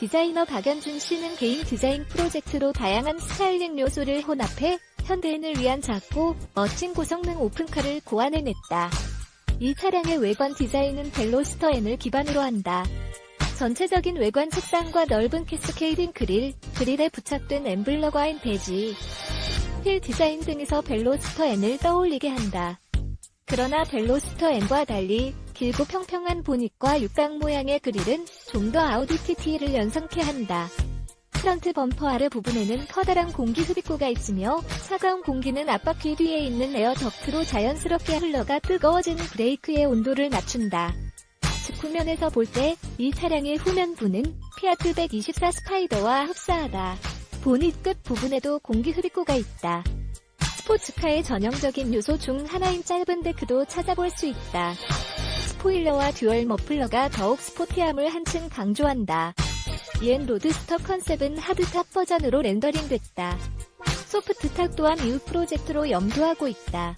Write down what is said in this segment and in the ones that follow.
디자이너 박연준 씨는 개인 디자인 프로젝트로 다양한 스타일링 요소를 혼합해 현대인을 위한 작고 멋진 고성능 오픈카를 고안해냈다. 이 차량의 외관 디자인은 벨로스터 N을 기반으로 한다. 전체적인 외관 색상과 넓은 캐스케이딩 그릴, 그릴에 부착된 엠블러과인 대지, 휠 디자인 등에서 벨로스터 N을 떠올리게 한다. 그러나 벨로스터 N과 달리 길고 평평한 보닛과 육각 모양의 그릴은 좀 더 아우디 TT를 연상케 한다. 프런트 범퍼 아래 부분에는 커다란 공기 흡입구가 있으며 차가운 공기는 앞바퀴 뒤에 있는 에어 덕트로 자연스럽게 흘러가 뜨거워진 브레이크의 온도를 낮춘다. 측후면에서 볼 때 이 차량의 후면부는 피아트 124 스파이더와 흡사하다. 보닛 끝 부분에도 공기 흡입구가 있다. 스포츠카의 전형적인 요소 중 하나인 짧은 데크도 찾아볼 수 있다. 스포일러와 듀얼 머플러가 더욱 스포티함을 한층 강조한다. 이엔 로드스터 컨셉은 하드탑 버전으로 렌더링됐다. 소프트탑 또한 이후 프로젝트로 염두하고 있다.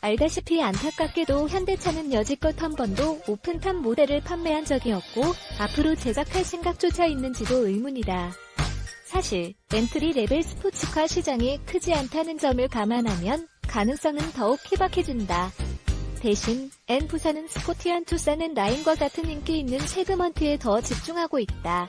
알다시피 안타깝게도 현대차는 여지껏 한 번도 오픈탑 모델을 판매한 적이 없고 앞으로 제작할 생각조차 있는지도 의문이다. 사실 엔트리 레벨 스포츠카 시장이 크지 않다는 점을 감안하면 가능성은 더욱 희박해진다. 대신 N 부사는 스포티한 투싼 N9과 같은 인기 있는 세그먼트에 더 집중하고 있다.